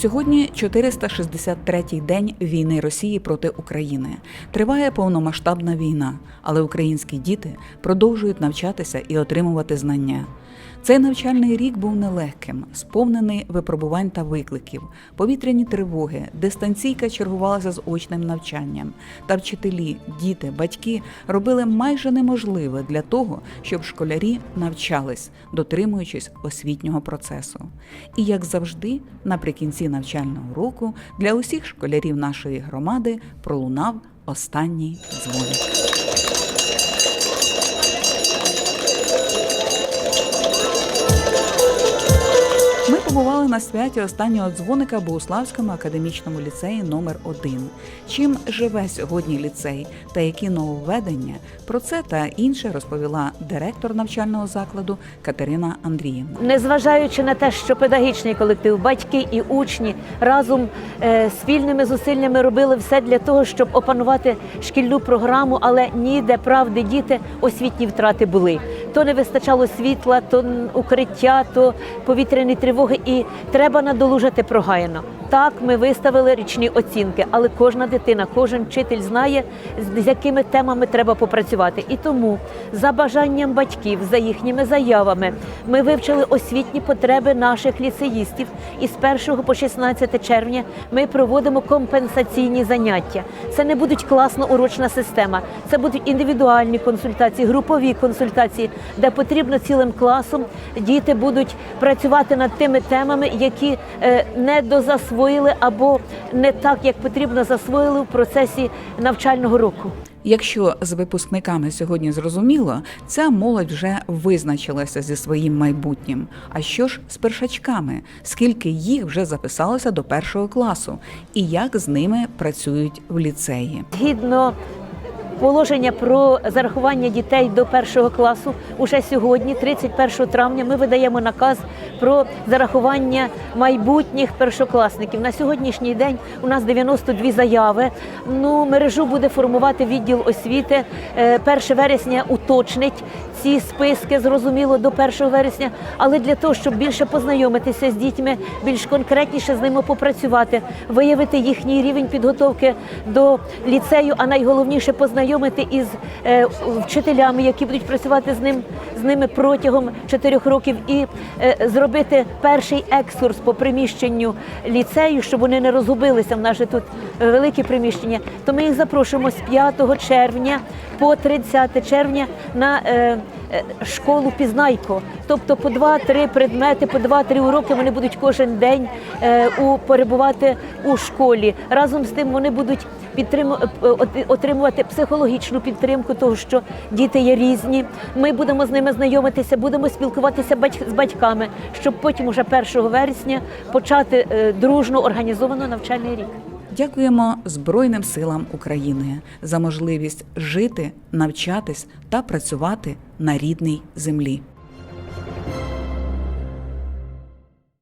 Сьогодні 463-й день війни Росії проти України. Триває повномасштабна війна, але українські діти продовжують навчатися і отримувати знання. Цей навчальний рік був нелегким, сповнений випробувань та викликів, повітряні тривоги, дистанційка чергувалася з очним навчанням. Та вчителі, діти, батьки робили майже неможливе для того, щоб школярі навчались, дотримуючись освітнього процесу. І як завжди, наприкінці навчального року для усіх школярів нашої громади пролунав останній дзвоник. Побували на святі останнього дзвоника Богуславському академічному ліцеї номер 1 Чим живе сьогодні ліцей та які нововведення? Про це та інше розповіла директор навчального закладу Катерина Андріївна. Незважаючи на те, що педагогічний колектив, батьки і учні разом е, спільними зусиллями робили все для того, щоб опанувати шкільну програму, але ніде правди діти освітні втрати були. То не вистачало світла, то укриття, то повітряні тривоги, і треба надолужити прогаяно. Так, ми виставили річні оцінки, але кожна дитина, кожен вчитель знає, з якими темами треба попрацювати. І тому, за бажанням батьків, за їхніми заявами, ми вивчили освітні потреби наших ліцеїстів. І з 1 по 16 червня ми проводимо компенсаційні заняття. Це не будуть класно урочна система, це будуть індивідуальні консультації, групові консультації, де потрібно цілим класом діти будуть працювати над тими темами, які е, не дозасвоїли або не так, як потрібно засвоїли в процесі навчального року. Якщо з випускниками сьогодні зрозуміло, ця молодь вже визначилася зі своїм майбутнім. А що ж з першачками? Скільки їх вже записалося до першого класу, і як з ними працюють в ліцеї? Згідно положення про зарахування дітей до першого класу, уже сьогодні, 31 травня, ми видаємо наказ про зарахування майбутніх першокласників. На сьогоднішній день у нас 92 заяви. Ну, мережу буде формувати відділ освіти. Е, 1 вересня уточнить ці списки, зрозуміло, до 1 вересня. Але для того, щоб більше познайомитися з дітьми, більш конкретніше з ними попрацювати, виявити їхній рівень підготовки до ліцею, а найголовніше познайомити із е, вчителями, які будуть працювати з ним з ними протягом чотирьох років, і е, зробити перший екскурс по приміщенню ліцею, щоб вони не розгубилися. В нас же тут е, велике приміщення. То ми їх запрошуємо з 5 червня по 30 червня на е, школу Пізнайко. Тобто по 2-3 предмети, по 2-3 уроки вони будуть кожен день е, у, перебувати у школі. Разом з тим вони будуть підтриму, е, отримувати психологічну підтримку, того що діти є різні. Ми будемо з ними знайомитися, будемо спілкуватися з батьками, щоб потім, уже 1 вересня, почати е, дружно організовано навчальний рік. Дякуємо Збройним силам України за можливість жити, навчатись та працювати на рідній землі.